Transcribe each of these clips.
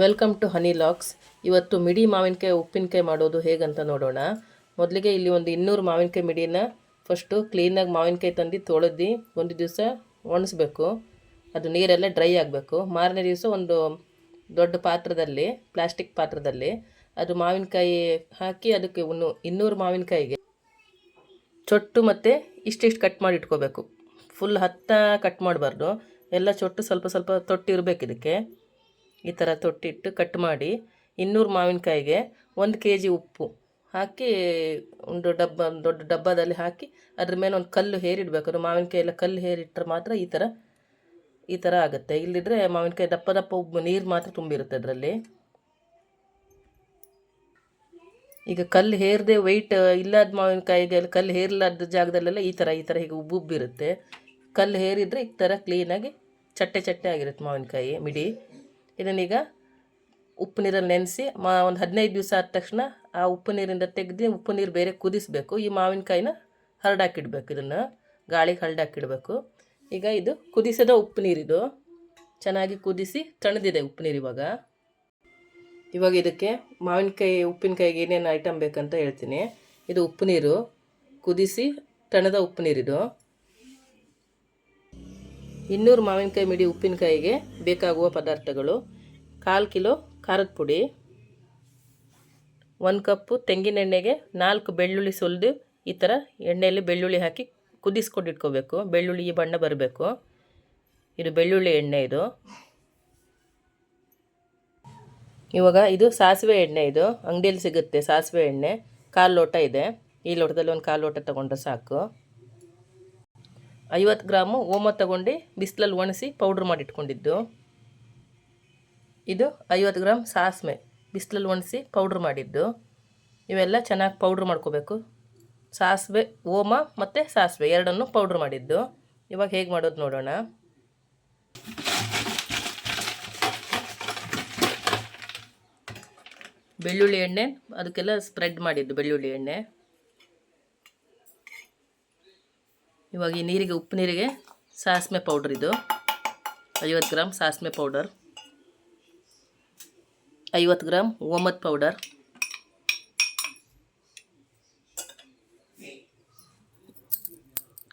Welcome to honey LOX. ಇವತ್ತು ಮಿಡಿ ಮಾವಿನಕಾಯಿ ಉಪ್ಪಿನಕಾಯಿ ಮಾಡೋದು ಹೇಗಂತ ನೋಡೋಣ. ಮೊದಲಿಗೆ ಇಲ್ಲಿ ಒಂದು ಇನ್ನೂರು ಮಾವಿನಕಾಯಿ ಮಿಡಿನ ಫಸ್ಟು ಕ್ಲೀನಾಗಿ ಮಾವಿನಕಾಯಿ ತಂದು ತೊಳೆದು ಒಂದು ದಿವಸ ಒಣಸ್ಬೇಕು. ಅದು ನೀರೆಲ್ಲ ಡ್ರೈ ಆಗಬೇಕು. ಮಾರನೇ ದಿವಸ ಒಂದು ದೊಡ್ಡ ಪಾತ್ರದಲ್ಲಿ ಪ್ಲಾಸ್ಟಿಕ್ ಪಾತ್ರದಲ್ಲಿ ಅದು ಮಾವಿನಕಾಯಿ ಹಾಕಿ ಅದಕ್ಕೆ ಒಂದು ಇನ್ನೂರು ಮಾವಿನಕಾಯಿಗೆ ಚೊಟ್ಟು ಮತ್ತು ಇಷ್ಟಿಷ್ಟು ಕಟ್ ಮಾಡಿ ಇಟ್ಕೋಬೇಕು. ಫುಲ್ ಹತ್ತ ಕಟ್ ಮಾಡಬಾರ್ದು. ಎಲ್ಲ ಚೊಟ್ಟು ಸ್ವಲ್ಪ ಸ್ವಲ್ಪ ತೊಟ್ಟಿರಬೇಕು ಇದಕ್ಕೆ. ಈ ಥರ ತೊಟ್ಟಿಟ್ಟು ಕಟ್ ಮಾಡಿ ಇನ್ನೂರು ಮಾವಿನಕಾಯಿಗೆ ಒಂದು ಕೆ ಜಿ ಉಪ್ಪು ಹಾಕಿ ಒಂದು ಡಬ್ಬ ಒಂದು ದೊಡ್ಡ ಡಬ್ಬದಲ್ಲಿ ಹಾಕಿ ಅದ್ರ ಮೇಲೆ ಒಂದು ಕಲ್ಲು ಹೇರಿಡಬೇಕು. ಅದು ಮಾವಿನಕಾಯಿ ಎಲ್ಲ ಕಲ್ಲು ಹೇರಿಟ್ಟರೆ ಮಾತ್ರ ಈ ಥರ ಈ ಥರ ಆಗುತ್ತೆ. ಇಲ್ಲಿದ್ರೆ ಮಾವಿನಕಾಯಿ ದಪ್ಪ ದಪ್ಪ ಉಪ್ಪು ನೀರು ಮಾತ್ರ ತುಂಬಿರುತ್ತೆ ಅದರಲ್ಲಿ. ಈಗ ಕಲ್ಲು ಹೇರದೆ ವೆಯ್ಟ್ ಇಲ್ಲದ ಮಾವಿನಕಾಯಿಗೆ ಕಲ್ಲು ಹೇರ್ಲಾರ್ದ ಜಾಗದಲ್ಲೆಲ್ಲ ಈ ಥರ ಈ ಥರ ಹೀಗೆ ಉಬ್ಬು ಉಬ್ಬಿರುತ್ತೆ. ಕಲ್ಲು ಹೇರಿದರೆ ಈ ಥರ ಕ್ಲೀನಾಗಿ ಚಟ್ಟೆ ಚಟ್ಟೆ ಆಗಿರುತ್ತೆ ಮಾವಿನಕಾಯಿ, ಮಿಡಿ. ಇದನ್ನೀಗ ಉಪ್ಪು ನೀರಲ್ಲಿ ನೆನೆಸಿ ಮಾ ಒಂದು ಹದಿನೈದು ದಿವಸ ಆದ ತಕ್ಷಣ ಆ ಉಪ್ಪು ನೀರಿಂದ ತೆಗೆದು ಉಪ್ಪು ನೀರು ಬೇರೆ ಕುದಿಸಬೇಕು. ಈ ಮಾವಿನಕಾಯಿನ ಹರಡಾಕಿಡ್ಬೇಕು. ಇದನ್ನು ಗಾಳಿಗೆ ಹರಡಾಕಿಡಬೇಕು. ಈಗ ಇದು ಕುದಿಸದ ಉಪ್ಪು ನೀರಿದು ಚೆನ್ನಾಗಿ ಕುದಿಸಿ ತಣ್ಣದಿದೆ ಉಪ್ಪು ನೀರು ಇವಾಗ. ಇವಾಗ ಇದಕ್ಕೆ ಮಾವಿನಕಾಯಿ, ಉಪ್ಪಿನಕಾಯಿಗೆ ಏನೇನು ಐಟಮ್ ಬೇಕಂತ ಹೇಳ್ತೀನಿ. ಇದು ಉಪ್ಪು ನೀರು ಕುದಿಸಿ ತಣದ ಉಪ್ಪು ನೀರಿದು ಇನ್ನೂರು ಮಾವಿನಕಾಯಿ ಮಿಡಿ ಉಪ್ಪಿನಕಾಯಿಗೆ ಬೇಕಾಗುವ ಪದಾರ್ಥಗಳು ಕಾಲು ಕಿಲೋ ಖಾರದ ಪುಡಿ, ಒಂದು ಕಪ್ಪು ತೆಂಗಿನೆಣ್ಣೆಗೆ ನಾಲ್ಕು ಬೆಳ್ಳುಳ್ಳಿ ಸುಲಿದು, ಈ ಥರ ಎಣ್ಣೆಯಲ್ಲಿ ಬೆಳ್ಳುಳ್ಳಿ ಹಾಕಿ ಕುದಿಸ್ಕೊಂಡು ಇಟ್ಕೋಬೇಕು. ಬೆಳ್ಳುಳ್ಳಿ ಈ ಬಣ್ಣ ಬರಬೇಕು. ಇದು ಬೆಳ್ಳುಳ್ಳಿ ಎಣ್ಣೆ ಇದು. ಇವಾಗ ಇದು ಸಾಸಿವೆ ಎಣ್ಣೆ ಇದು. ಅಂಗಡಿಯಲ್ಲಿ ಸಿಗುತ್ತೆ ಸಾಸಿವೆ ಎಣ್ಣೆ. ಕಾಲು ಲೋಟ ಇದೆ. ಈ ಲೋಟದಲ್ಲಿ ಒಂದು ಕಾಲು ಲೋಟ ತೊಗೊಂಡ್ರೆ ಸಾಕು. ಐವತ್ತು ಗ್ರಾಮು ಓಮ ತಗೊಂಡು ಬಿಸಿಲಲ್ಲಿ ಒಣಸಿ ಪೌಡ್ರ್ ಮಾಡಿಟ್ಕೊಂಡಿದ್ದು. ಇದು ಐವತ್ತು ಗ್ರಾಮ್ ಸಾಸಿವೆ ಬಿಸಿಲಲ್ಲಿ ಒಣಸಿ ಪೌಡ್ರ್ ಮಾಡಿದ್ದು. ಇವೆಲ್ಲ ಚೆನ್ನಾಗಿ ಪೌಡ್ರ್ ಮಾಡ್ಕೋಬೇಕು. ಸಾಸಿವೆ, ಓಮ ಮತ್ತು ಸಾಸಿವೆ ಎರಡನ್ನು ಪೌಡ್ರ್ ಮಾಡಿದ್ದು. ಇವಾಗ ಹೇಗೆ ಮಾಡೋದು ನೋಡೋಣ. ಬೆಳ್ಳುಳ್ಳಿ ಎಣ್ಣೆ, ಅದಕ್ಕೆಲ್ಲ ಸ್ಪ್ರೆಡ್ ಮಾಡಿದ್ದು ಬೆಳ್ಳುಳ್ಳಿ ಎಣ್ಣೆ. ಇವಾಗ ಈ ನೀರಿಗೆ, ಉಪ್ಪು ನೀರಿಗೆ ಸಾಸಿವೆ ಪೌಡ್ರ್ ಇದು. ಐವತ್ತು ಗ್ರಾಮ್ ಸಾಸಿವೆ ಪೌಡರ್ ಐವತ್ತು ಗ್ರಾಮ್ ಓಮತ್ ಪೌಡರ್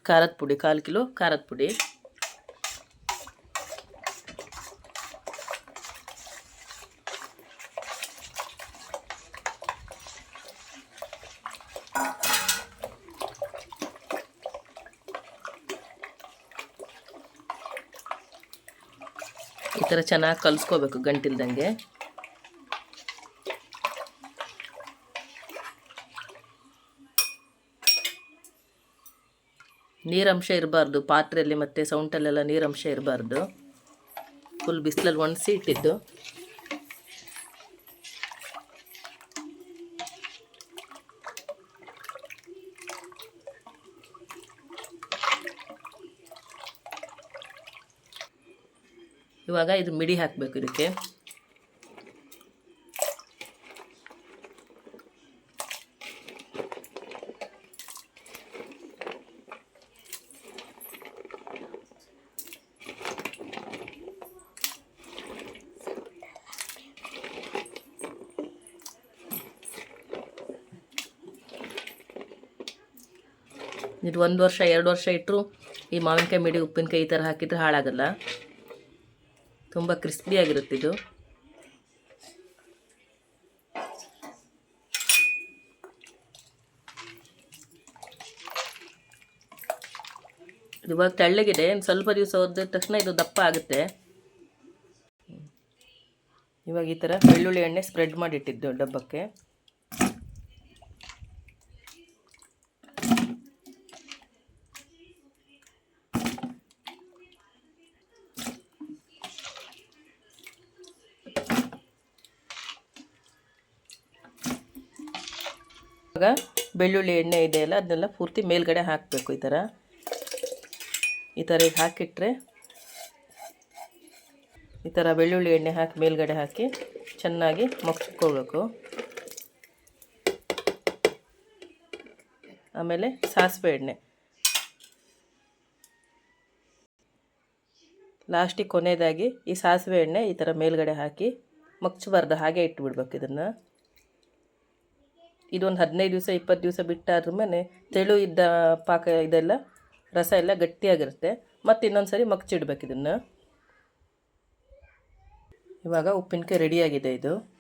ಖಾರದ ಪುಡಿ, ಕಾಲು ಕಿಲೋ ಖಾರದ ಪುಡಿ. ಈ ಥರ ಚೆನ್ನಾಗಿ ಕಲಿಸ್ಕೋಬೇಕು ಗಂಟಿಲ್ದಂಗೆ. ನೀರಂಶ ಇರಬಾರ್ದು, ಪಾತ್ರೆಯಲ್ಲಿ ಮತ್ತು ಸೌಂಟಲ್ಲೆಲ್ಲ ನೀರಂಶ ಇರಬಾರ್ದು. ಫುಲ್ ಬಿಸಿಲಲ್ಲಿ ಒಣಸಿ ಇಟ್ಟಿದ್ದು. ಇವಾಗ ಇದು ಮಿಡಿ ಹಾಕಬೇಕು ಇದಕ್ಕೆ. ಇದು ಒಂದು ವರ್ಷ, ಎರಡು ವರ್ಷ ಇಟ್ಟರು ಈ ಮಾವಿನಕಾಯಿ, ಮಿಡಿ ಉಪ್ಪಿನಕಾಯಿ ಈ ಥರ ಹಾಕಿದ್ರೆ ಹಾಳಾಗಲ್ಲ. ತುಂಬ ಕ್ರಿಸ್ಪಿಯಾಗಿರುತ್ತೆ ಇದು. ಇವಾಗ ತೆಳ್ಳಗಿದೆ, ಇನ್ನು ಸ್ವಲ್ಪ ದಿವಸ ಹೋದ ತಕ್ಷಣ ಇದು ದಪ್ಪ ಆಗುತ್ತೆ. ಇವಾಗ ಈ ಥರ ಬೆಳ್ಳುಳ್ಳಿ ಎಣ್ಣೆ ಸ್ಪ್ರೆಡ್ ಮಾಡಿಟ್ಟಿದ್ದು ಡಬ್ಬಕ್ಕೆ. ಇವಾಗ ಬೆಳ್ಳುಳ್ಳಿ ಎಣ್ಣೆ ಇದೆಯಲ್ಲ ಅದನ್ನೆಲ್ಲ ಪೂರ್ತಿ ಮೇಲ್ಗಡೆ ಹಾಕಬೇಕು ಈ ಥರ. ಈ ಥರ ಈಗ ಹಾಕಿಟ್ರೆ ಈ ಥರ ಬೆಳ್ಳುಳ್ಳಿ ಎಣ್ಣೆ ಹಾಕಿ ಮೇಲ್ಗಡೆ ಹಾಕಿ ಚೆನ್ನಾಗಿ ಮಗ್ಸ್ಕೊಳ್ಬೇಕು. ಆಮೇಲೆ ಸಾಸಿವೆ ಎಣ್ಣೆ. ಲಾಸ್ಟಿಗೆ ಕೊನೆಯದಾಗಿ ಈ ಸಾಸಿವೆ ಎಣ್ಣೆ ಈ ಥರ ಮೇಲ್ಗಡೆ ಹಾಕಿ ಮಗ್ಚಬಾರ್ದು ಹಾಗೆ ಇಟ್ಬಿಡ್ಬೇಕು ಇದನ್ನು. ಇದೊಂದು ಹದಿನೈದು ದಿವಸ, ಇಪ್ಪತ್ತು ದಿವಸ ಬಿಟ್ಟಾದ್ರ ಮೇಲೆ ತೆಳು ಇದ್ದ ಪಾಕ ಇದೆಲ್ಲ, ರಸ ಎಲ್ಲ ಗಟ್ಟಿಯಾಗಿರುತ್ತೆ. ಮತ್ತು ಇನ್ನೊಂದು ಸರಿ ಮಗ್ಚಿಡ್ಬೇಕು ಇದನ್ನು. ಇವಾಗ ಉಪ್ಪಿನಕಾಯಿ ರೆಡಿಯಾಗಿದೆ ಇದು.